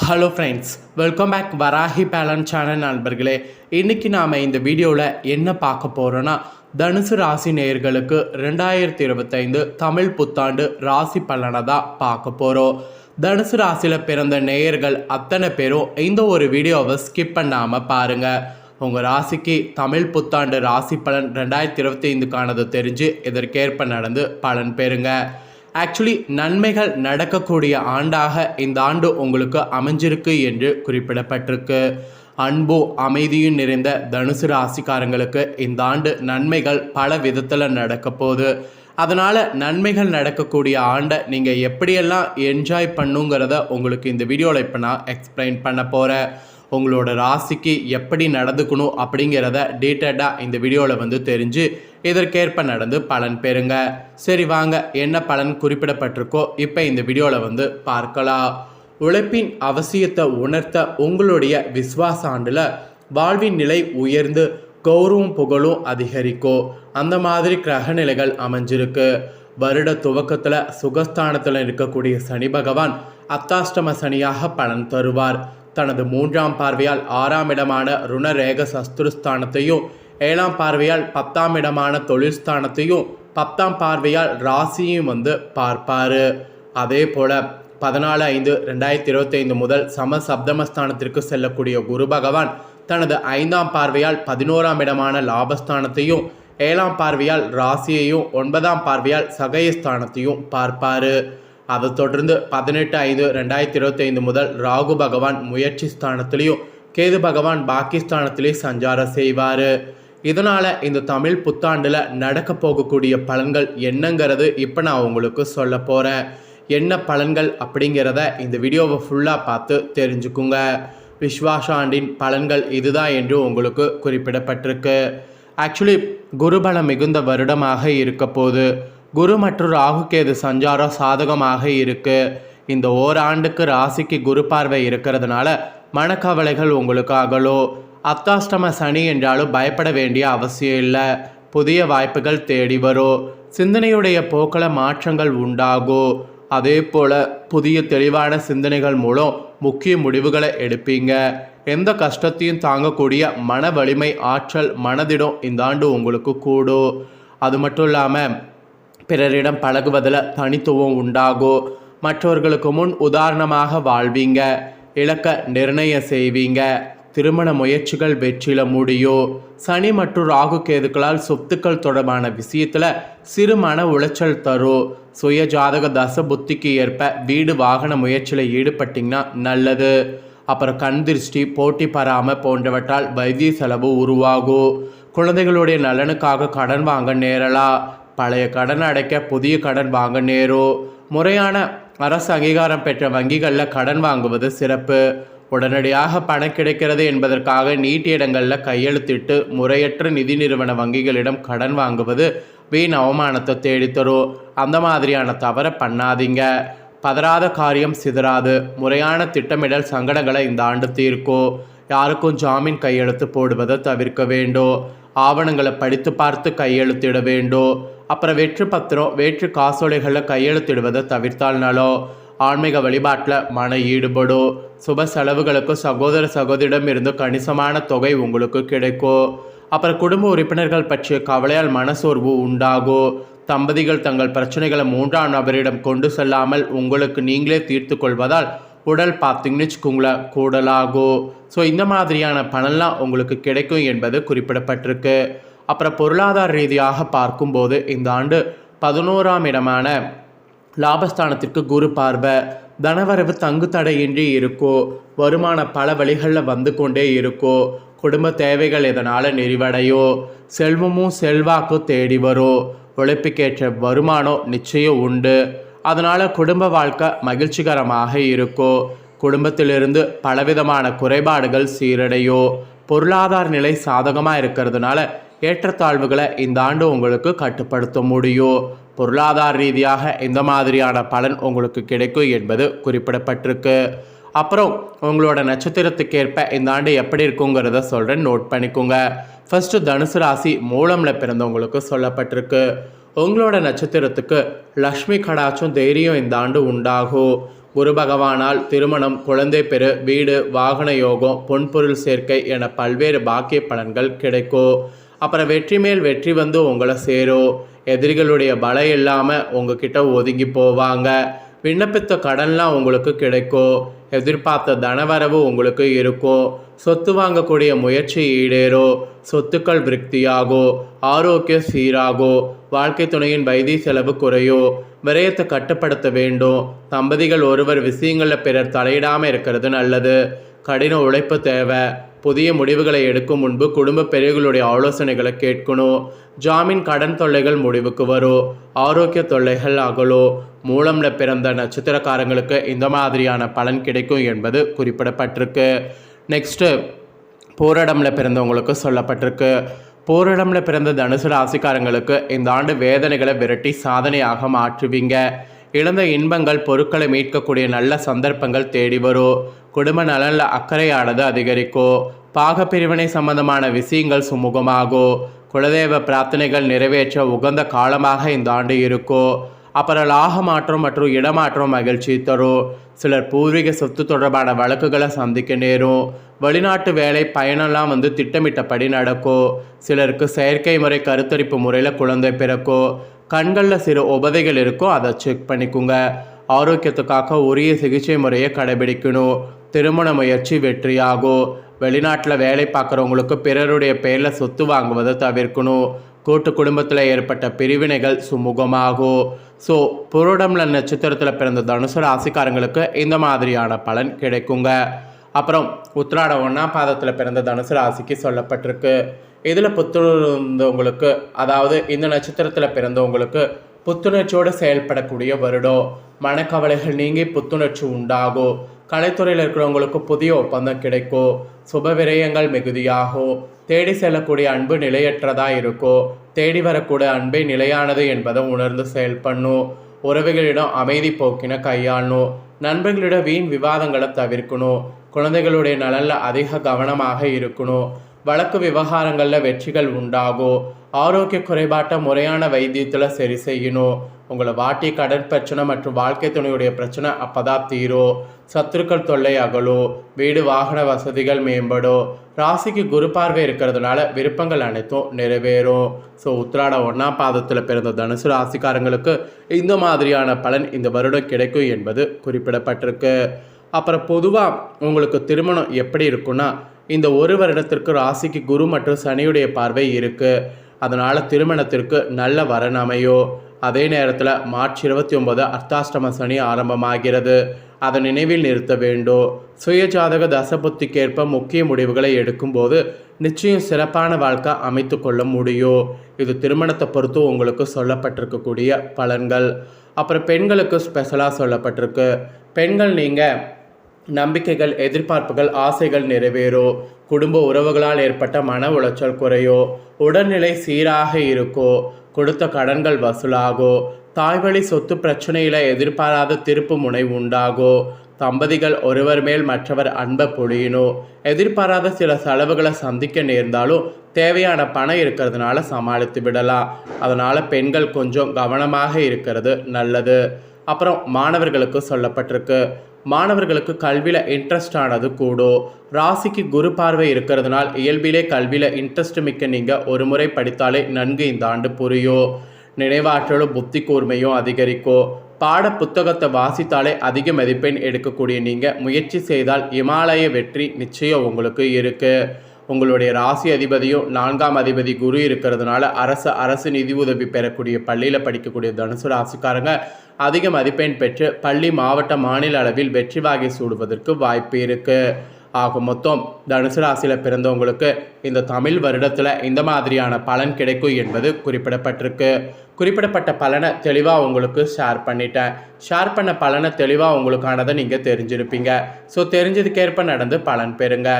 Hello friends welcome back Varahi Balan channel நண்பர்களே. இன்றைக்கி நாம் இந்த வீடியோவில் என்ன பார்க்க போகிறோன்னா தனுசு ராசி நேயர்களுக்கு ரெண்டாயிரத்தி இருபத்தைந்து தமிழ் புத்தாண்டு ராசி பலனை தான் பார்க்க போகிறோம் தனுசு ராசியில் பிறந்த நேயர்கள் அத்தனை பேரும் இந்த ஒரு வீடியோவை ஸ்கிப் பண்ணாமல் பாருங்கள் உங்கள் ராசிக்கு தமிழ் புத்தாண்டு ராசி பலன் ரெண்டாயிரத்தி இருபத்தி ஐந்துக்கானது தெரிஞ்சு இதற்கேற்ப நடந்து பலன் பெறுங்கள் ஆக்சுவலி நன்மைகள் நடக்கக்கூடிய ஆண்டாக இந்த ஆண்டு உங்களுக்கு அமைஞ்சிருக்கு என்று குறிப்பிடப்பட்டிருக்கு. அன்போ அமைதியும் நிறைந்த தனுசு ராசிக்காரங்களுக்கு இந்த ஆண்டு நன்மைகள் பல விதத்தில் நடக்க போகுது. அதனால் நன்மைகள் நடக்கக்கூடிய ஆண்டை நீங்கள் எப்படியெல்லாம் என்ஜாய் பண்ணுங்கிறத உங்களுக்கு இந்த வீடியோவில் இப்போ நான் எக்ஸ்பிளைன் பண்ண போகிறேன் உங்களோட ராசிக்கு எப்படி நடந்துக்கணும் அப்படிங்கிறத டீட்டெயிலாக இந்த வீடியோவில் வந்து தெரிஞ்சு இதற்கேற்ப நடந்து பலன் பெறுங்க. சரி வாங்க. என்ன பலன் குறிப்பிடப்பட்டிருக்கோ இப்போ இந்த வீடியோவில் வந்து பார்க்கலாம். உழைப்பின் அவசியத்தை உணர்த்த உங்களுடைய விஸ்வாச ஆண்டில் வாழ்வின் நிலை உயர்ந்து கௌரவம் புகழும் அதிகரிக்கும் அந்த மாதிரி கிரக நிலைகள் அமைஞ்சிருக்கு. வருட துவக்கத்தில் சுகஸ்தானத்தில் இருக்கக்கூடிய சனி பகவான் அத்தாஷ்டம சனியாக பலன் தருவார். தனது மூன்றாம் பார்வையால் ஆறாம் இடமான ருணரேக சஸ்திருஸ்தானத்தையும் ஏழாம் பார்வையால் பத்தாம் இடமான தொழில் ஸ்தானத்தையும் பத்தாம் பார்வையால் ராசியும் வந்து பார்ப்பார். அதே போல் பதினாலு ஐந்து ரெண்டாயிரத்தி இருபத்தைந்து முதல் சம சப்தமஸ்தானத்திற்கு செல்லக்கூடிய குரு பகவான் தனது ஐந்தாம் பார்வையால் பதினோராம் இடமான லாபஸ்தானத்தையும் ஏழாம் பார்வையால் ராசியையும் ஒன்பதாம் பார்வையால் சகயஸ்தானத்தையும் பார்ப்பார். அதை தொடர்ந்து பதினெட்டு ஐந்து ரெண்டாயிரத்தி இருபத்தைந்து முதல் ராகு பகவான் முயற்சி ஸ்தானத்திலையும் கேது பகவான் பாகிஸ்தானத்திலே சஞ்சாரம் செய்வார். இதனால் இந்த தமிழ் புத்தாண்டில் நடக்க போகக்கூடிய பலன்கள் என்னங்கிறது இப்போ நான் உங்களுக்கு சொல்ல போகிறேன் என்ன பலன்கள் அப்படிங்கிறத இந்த வீடியோவை ஃபுல்லாக பார்த்து தெரிஞ்சுக்குங்க. விஸ்வாசாண்டின் பலன்கள் இதுதான் என்று உங்களுக்கு குறிப்பிடப்பட்டிருக்கு. ஆக்சுவலி குருபலம் மிகுந்த வருடமாக இருக்க போது குரு மற்றும் ராகுகேது சஞ்சாரம் சாதகமாக இருக்கு. இந்த ஓராண்டுக்கு ராசிக்கு குரு பார்வை இருக்கிறதுனால மனக்கவலைகள் உங்களுக்கு அகலும். அத்தாஷ்டம சனி என்றாலும் பயப்பட வேண்டிய அவசியம் இல்லை. புதிய வாய்ப்புகள் தேடி வரும். சிந்தனையுடைய போக்கில் மாற்றங்கள் உண்டாகும். அதே போல் புதிய தெளிவான சிந்தனைகள் மூலம் முக்கிய முடிவுகளை எடுப்பீங்க. எந்த கஷ்டத்தையும் தாங்கக்கூடிய மன வலிமை ஆற்றல் மனதிடம் இந்த ஆண்டு உங்களுக்கு கூடும். அது மட்டும் இல்லாமல் பிறரிடம் பழகுவதில் தனித்துவம் உண்டாகும் மற்றவர்களுக்கு முன் உதாரணமாக வாழ்வீங்க இலக்க நிர்ணயம் செய்வீங்க திருமண முயற்சிகள் வெற்றில முடியும் சனி மற்றும் ராகு கேதுக்களால் சொத்துக்கள் தொடர்பான விஷயத்தில் சிறு மன உளைச்சல் தரும் சுய ஜாதக தச புத்திக்கு ஏற்ப வீடு வாகன முயற்சியில் ஈடுபட்டிங்கன்னா நல்லது. அப்புறம் கண் திருஷ்டி போட்டி பராம போன்றவற்றால் வைத்திய செலவு உருவாகும் குழந்தைகளுடைய நலனுக்காக கடன் வாங்க நேரலாம் பழைய கடன் அடைக்க புதிய கடன் வாங்க நேரும் முறையான அரசு அங்கீகாரம் பெற்ற வங்கிகளில் கடன் வாங்குவது சிறப்பு. உடனடியாக பணம் கிடைக்கிறது என்பதற்காக நீட்டி இடங்களில் கையெழுத்திட்டு முறையற்ற நிதி நிறுவன வங்கிகளிடம் கடன் வாங்குவது வீண் அவமானத்தை தேடித்தரும். அந்த மாதிரியான தவறை பண்ணாதீங்க. பதறாத காரியம் சிதறாது. முறையான திட்டமிடல் சங்கடங்களை இந்த ஆண்டு தீர்க்கும். யாருக்கும் ஜாமீன் கையெழுத்து போடுவதை தவிர்க்க வேண்டும் ஆவணங்களை படித்து பார்த்து கையெழுத்திட வேண்டும் அப்புறம் வெற்று பத்திரம் வேற்று காசோலைகளில் கையெழுத்திடுவதை தவிர்த்தால் நலோ? ஆன்மீக வழிபாட்டில் மன ஈடுபடும் சுப செலவுகளுக்கு சகோதர சகோதரிடம் இருந்து கணிசமான தொகை உங்களுக்கு கிடைக்கும் அப்புறம் குடும்ப உறுப்பினர்கள் பற்றிய கவலையால் மனசோர்வு உண்டாகும் தம்பதிகள் தங்கள் பிரச்சனைகளை மூன்றாம் நபரிடம் கொண்டு செல்லாமல் உங்களுக்கு நீங்களே தீர்த்து கொள்வதால் உடல் பார்த்தீங்கன்னு வச்சுக்கோங்களேன் கூடலாகும் ஸோ இந்த மாதிரியான பணம்லாம் உங்களுக்கு கிடைக்கும் என்பது குறிப்பிடப்பட்டிருக்கு. அப்புறம் பொருளாதார ரீதியாக பார்க்கும்போது இந்த ஆண்டு பதினோராம் இடமான லாபஸ்தானத்திற்கு குரு பார்வை. தனவரவு தங்கு தடையின்றி இருக்கும் வருமானம் பல வழிகளில் வந்து கொண்டே இருக்கும் குடும்ப தேவைகள் இதனால் நெறிவடையும் செல்வமும் செல்வாக்கும் தேடி வரும் உழைப்புக்கேற்ற வருமானம் நிச்சயம் உண்டு. அதனால் குடும்ப வாழ்க்கை மகிழ்ச்சிகரமாக இருக்கும் குடும்பத்திலிருந்து பலவிதமான குறைபாடுகள் சீரடையும் பொருளாதார நிலை சாதகமாக இருக்கிறதுனால ஏற்றத்தாழ்வுகளை இந்த ஆண்டு உங்களுக்கு கட்டுப்படுத்த முடியும் பொருளாதார ரீதியாக இந்த மாதிரியான பலன் உங்களுக்கு கிடைக்கும் என்பது குறிப்பிடப்பட்டிருக்கு. அப்புறம் உங்களோட நட்சத்திரத்துக்கேற்ப இந்த ஆண்டு எப்படி இருக்குங்கிறத சொல்கிறேன் நோட் பண்ணிக்கோங்க. ஃபஸ்ட்டு தனுசு ராசி மூலமில் பிறந்தவங்களுக்கு சொல்லப்பட்டிருக்கு. உங்களோட நட்சத்திரத்துக்கு லக்ஷ்மி கடாச்சும் தைரியம் இந்த ஆண்டு உண்டாகும் குரு பகவானால் திருமணம் குழந்தை பெரு வீடு வாகன யோகம் பொன்பொருள் சேர்க்கை என பல்வேறு பாக்கிய பலன்கள் கிடைக்கும் அப்புறம் வெற்றி மேல் வெற்றி வந்து உங்களை சேரும் எதிரிகளுடைய பலம் இல்லாமல் உங்ககிட்ட ஒதுங்கி போவாங்க. விண்ணப்பித்த கடன்லாம் உங்களுக்கு கிடைக்கும் எதிர்பார்த்த தனவரவு உங்களுக்கு இருக்கும் சொத்து வாங்கக்கூடிய முயற்சி ஈடேறும் சொத்துக்கள் விருத்தியாகும் ஆரோக்கியம் சீராகும் வாழ்க்கை துணையின் வைத்திய செலவு குறையும் விரயத்தை கட்டுப்படுத்த வேண்டும் தம்பதிகள் ஒருவர் விஷயங்களில் பிறர் தலையிடாமல் இருக்கிறது நல்லது. கடின உழைப்பு தேவை. புதிய முடிவுகளை எடுக்கும் முன்பு குடும்ப பெரியவர்களுடைய ஆலோசனைகளை கேட்கணும். ஜாமீன் கடன் தொல்லைகள் முடிவுக்கு வரும். ஆரோக்கிய தொல்லைகள் அகலும். மூலம்ல பிறந்த நட்சத்திரக்காரங்களுக்கு இந்த மாதிரியான பலன் கிடைக்கும் என்பது குறிப்பிடப்பட்டிருக்கு. நெக்ஸ்ட்டு போராடம்ல பிறந்தவங்களுக்கு சொல்லப்பட்டிருக்கு. போராடம்ல பிறந்த தனுசு ராசிக்காரங்களுக்கு இந்த ஆண்டு வேதனைகளை விரட்டி சாதனையாக மாற்றுவீங்க. இழந்த இன்பங்கள் பொருட்களை மீட்கக்கூடிய நல்ல சந்தர்ப்பங்கள் தேடி வரும் குடும்ப நலனில் அக்கறையானது அதிகரிக்கும் பாகப்பிரிவினை சம்பந்தமான விஷயங்கள் சுமூகமாகும் குலதெய்வ பிரார்த்தனைகள் நிறைவேற்ற உகந்த காலமாக இந்த ஆண்டு இருக்கும் அப்புறம் லாக மாற்றம் மற்றும் இடமாற்றம் மகிழ்ச்சி தரும் சிலர் பூர்வீக சொத்து தொடர்பான வழக்குகளை சந்திக்க நேரும் வெளிநாட்டு வேலை பயணம்லாம் வந்து திட்டமிட்டபடி நடக்கும் சிலருக்கு செயற்கை முறை கருத்தரிப்பு முறையில் குழந்தை பிறக்கும் கண்களில் சிறு உபதைகள் இருக்கும் அதை செக் பண்ணிக்கோங்க. ஆரோக்கியத்துக்காக உரிய சிகிச்சை முறையை கடைபிடிக்கணும். திருமண முயற்சி வெற்றியாகும் வெளிநாட்டில் வேலை பார்க்குறவங்களுக்கு பிறருடைய பெயரில் சொத்து வாங்குவதை தவிர்க்கணும். கூட்டு குடும்பத்தில் ஏற்பட்ட பிரிவினைகள் சுமூகமாகும் ஸோ புரோடம்ல நட்சத்திரத்தில் பிறந்த தனுசு ராசிக்காரங்களுக்கு இந்த மாதிரியான பலன் கிடைக்குங்க. அப்புறம் உத்திராட ஒன்றாம் பாதத்தில் பிறந்த தனுசு ராசிக்கு சொல்லப்பட்டிருக்கு. இதில் புத்துணர்ந்தவங்களுக்கு அதாவது இந்த நட்சத்திரத்தில் பிறந்தவங்களுக்கு புத்துணர்ச்சியோடு செயல்படக்கூடிய வருடம் மனக்கவலைகள் நீங்கி புத்துணர்ச்சி உண்டாகும் கலைத்துறையில் இருக்கிறவங்களுக்கு புதிய ஒப்பந்தம் கிடைக்கும் சுப விரயங்கள் மிகுதியாகும் தேடி செல்லக்கூடிய அன்பு நிலையற்றதாக இருக்கும் தேடி வரக்கூடிய அன்பே நிலையானது என்பதை உணர்ந்து செயல்படணும். உறவுகளிடம் அமைதி போக்கின கையாளணும். நண்பர்களிடம் வீண் விவாதங்களை தவிர்க்கணும். குழந்தைகளுடைய நலனில் அதிக கவனமாக இருக்கணும். வழக்கு விவகாரங்களில் வெற்றிகள் உண்டாகும் ஆரோக்கிய குறைபாட்டை முறையான வைத்தியத்தில் சரி செய்யணும் உங்களை வாட்டி கடன் பிரச்சனை மற்றும் வாழ்க்கை துணையுடைய பிரச்சனை அப்பதான் தீரும் சத்துருக்கள் தொல்லை அகலும் வீடு வாகன வசதிகள் மேம்படும் ராசிக்கு குரு பார்வை இருக்கிறதுனால விருப்பங்கள் அனைத்தும் நிறைவேறும் ஸோ உத்திராட ஒன்றாம் பாதத்தில் பிறந்த தனுசு ராசிக்காரங்களுக்கு இந்த மாதிரியான பலன் இந்த வருடம் கிடைக்கும் என்பது குறிப்பிடப்பட்டிருக்கு. அப்புறம் பொதுவாக உங்களுக்கு திருமணம் எப்படி இருக்குன்னா இந்த ஒரு வருடத்திற்கு ராசிக்கு குரு மற்றும் சனியுடைய பார்வை இருக்குது அதனால் திருமணத்திற்கு நல்ல வரன் அமையும் அதே நேரத்தில் மார்ச் இருபத்தி ஒன்பது அர்த்தாஷ்டம சனி ஆரம்பமாகிறது. அதை நினைவில் நிறுத்த வேண்டும் சுயஜாதக தசபுத்திக்கேற்ப முக்கிய முடிவுகளை எடுக்கும்போது நிச்சயம் சிறப்பான வாழ்க்கை அமைத்து கொள்ள முடியும் இது திருமணத்தை பொறுத்து உங்களுக்கு சொல்லப்பட்டிருக்கக்கூடிய பலன்கள். அப்புறம் பெண்களுக்கு ஸ்பெஷலாக சொல்லப்பட்டிருக்கு. பெண்கள் நீங்கள் நம்பிக்கைகள் எதிர்பார்ப்புகள் ஆசைகள் நிறைவேறும் குடும்ப உறவுகளால் ஏற்பட்ட மன உளைச்சல் குறையோ. உடல்நிலை சீராக இருக்கோ. கொடுத்த கடன்கள் வசூலாகோ. தாய்வழி சொத்து பிரச்சனையில் எதிர்பாராத திருப்பு முனை உண்டாகும் தம்பதிகள் ஒருவர் மேல் மற்றவர் அன்பை பொழியினோ. எதிர்பாராத சில செலவுகளை சந்திக்க நேர்ந்தாலும் தேவையான பணம் இருக்கிறதுனால சமாளித்து விடலாம். அதனால் பெண்கள் கொஞ்சம் கவனமாக இருக்கிறது நல்லது. அப்புறம் மாணவர்களுக்கு சொல்லப்பட்டிருக்கு. மாணவர்களுக்கு கல்வியில் இன்ட்ரெஸ்ட் ஆனது கூடும் ராசிக்கு குரு பார்வை இருக்கிறதுனால் இயல்பிலே கல்வியில் இன்ட்ரெஸ்ட் மிக்க நீங்கள் ஒரு முறை படித்தாலே நன்கு இந்த ஆண்டு புரியும் நினைவாற்றலும் புத்தி கூர்மையும் அதிகரிக்கும் பாட புத்தகத்தை வாசித்தாலே அதிக மதிப்பெண் எடுக்கக்கூடிய நீங்கள் முயற்சி செய்தால் இமாலய வெற்றி நிச்சயம் உங்களுக்கு இருக்குது உங்களுடைய ராசி அதிபதியும் நான்காம் அதிபதி குரு இருக்கிறதுனால அரசு அரசு நிதி உதவி பெறக்கூடிய பள்ளியில் படிக்கக்கூடிய தனுசு ராசிக்காரங்க அதிக மதிப்பெண் பெற்று பள்ளி மாவட்ட மாநில அளவில் வெற்றி வாகை சூடுவதற்கு வாய்ப்பு இருக்குது ஆக மொத்தம் தனுசு ராசியில் பிறந்தவங்களுக்கு இந்த தமிழ் வருடத்தில் இந்த மாதிரியான பலன் கிடைக்கும் என்பது குறிப்பிடப்பட்டிருக்கு. குறிப்பிடப்பட்ட பலனை தெளிவாக உங்களுக்கு ஷேர் பண்ணிட்டேன். ஷேர் பண்ண பலனை தெளிவாக உங்களுக்கானதை நீங்கள் தெரிஞ்சிருப்பீங்க. ஸோ தெரிஞ்சதுக்கேற்ப நடந்து பலன் பெறுங்க.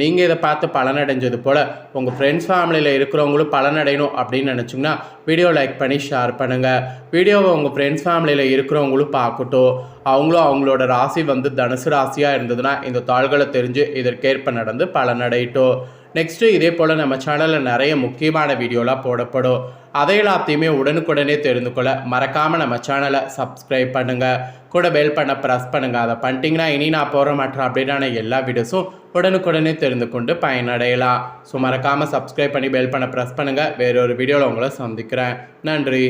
நீங்கள் இதை பார்த்து பலனடைஞ்சது போல் உங்கள் ஃப்ரெண்ட்ஸ் ஃபேமிலியில் இருக்கிறவங்களும் பலனடையணும் அப்படின்னு நினச்சிங்கன்னா வீடியோ லைக் பண்ணி ஷேர் பண்ணுங்கள் வீடியோவை உங்கள் ஃப்ரெண்ட்ஸ் ஃபேமிலியில் இருக்கிறவங்களும் பார்க்கட்டும். அவங்களும் அவங்களோட ராசி வந்து தனுசு ராசியாக இருந்ததுன்னா இந்த தாள்களை தெரிஞ்சு இதற்கேற்ப நடந்து பலனடையட்டும். நெக்ஸ்ட்டு இதே போல் நம்ம சேனலில் நிறைய முக்கியமான வீடியோலாம் போடப்படும். அதை எல்லாத்தையுமே உடனுக்குடனே தெரிந்து கொள்ள மறக்காமல் நம்ம சேனலை சப்ஸ்கிரைப் பண்ணுங்கள் கூட பெல் பண்ண ப்ரெஸ் பண்ணுங்கள் அதை பண்ணிட்டீங்கன்னா இனி நான் போகிற மற்ற அப்படின்னா எல்லா வீடியோஸும் உடனுக்குடனே தெரிந்து கொண்டு பயனடையலாம். ஸோ மறக்காமல் சப்ஸ்கிரைப் பண்ணி பெல் பண்ண ப்ரெஸ் பண்ணுங்கள் வேறொரு வீடியோவில் உங்களை சந்திக்கிறேன். நன்றி.